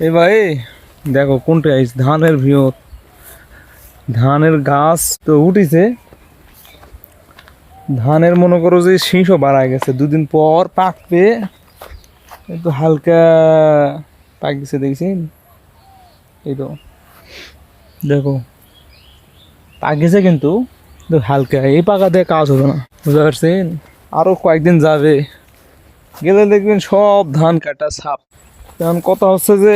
এ ভাই, দেখো কোনটা আইস ধানের ভিয়ত ধানের গাছ তো উঠিছে। ধানের মনে করো যে শীষও বাড়ায় গেছে। দুদিন পর পাকবে। একটু হালকা পাক গেছে দেখছেন এই তো। দেখো। পাক গেছে কিন্তু কিন্তু হালকা। এই পাকা দিয়ে কাজ হবে না। বুঝতে পারছেন? আরও কয়েকদিন যাবে। গেলে দেখবেন সব ধান কাটা সাপ। কারণ কথা হচ্ছে যে,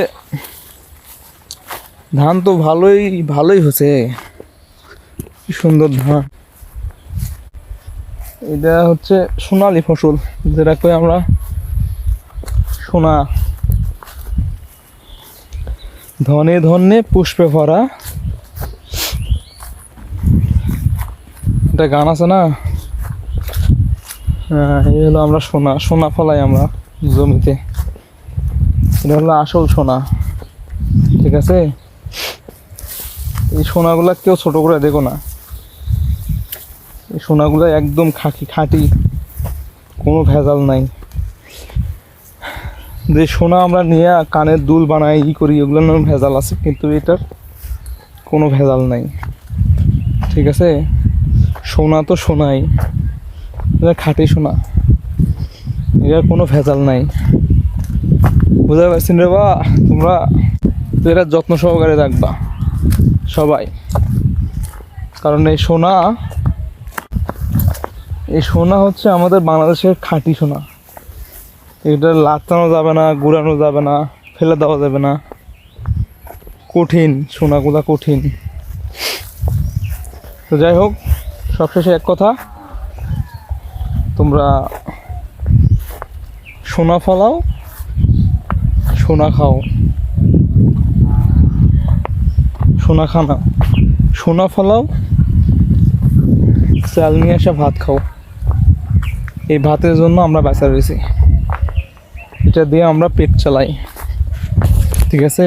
ধান তো ভালোই ভালোই হচ্ছে। সুন্দর ধান। এটা হচ্ছে সোনালি ফসল, যেটা কই আমরা? সোনা। ধনে ধনে পুষ্পে ভরা। এটা গান আছে না? হ্যাঁ এই হলো আমরা সোনা সোনা ফলাই আমরা জমিতে। এটা হলো আসল সোনা। ঠিক আছে? এই সোনাগুলা কেউ ছোট করে দেখো না। এই সোনাগুলো একদম খাঁটি খাঁটি। কোনো ভেজাল নাই। যে সোনা আমরা নিয়ে কানের দুল বানাই, ই করি ওগুলোর নামে ভেজাল আছে, কিন্তু এটার কোনো ভেজাল নাই। ঠিক আছে? সোনা তো সোনাই। এটা খাঁটি সোনা। এটার কোনো ভেজাল নাই। বুঝতে পারছেন রে বা? তোমরা এরা যত্ন সহকারে রাখবা সবাই। কারণ এই সোনা এই সোনা হচ্ছে আমাদের বাংলাদেশের খাঁটি সোনা। এটা লাটানো যাবে না, গুড়ানো যাবে না, ফেলে দেওয়া যাবে না। কঠিন, সোনাগুলা কঠিন। তো যাই হোক, সবশেষে এক কথা, তোমরা সোনা ফলাও সোনা খাও। সোনা খানা সোনা ফলাও, চাল নিয়ে আসা ভাত খাও। এই ভাতের জন্য আমরা বেচা রয়েছি। এটা দিয়ে আমরা পেট চালাই। ঠিক আছে?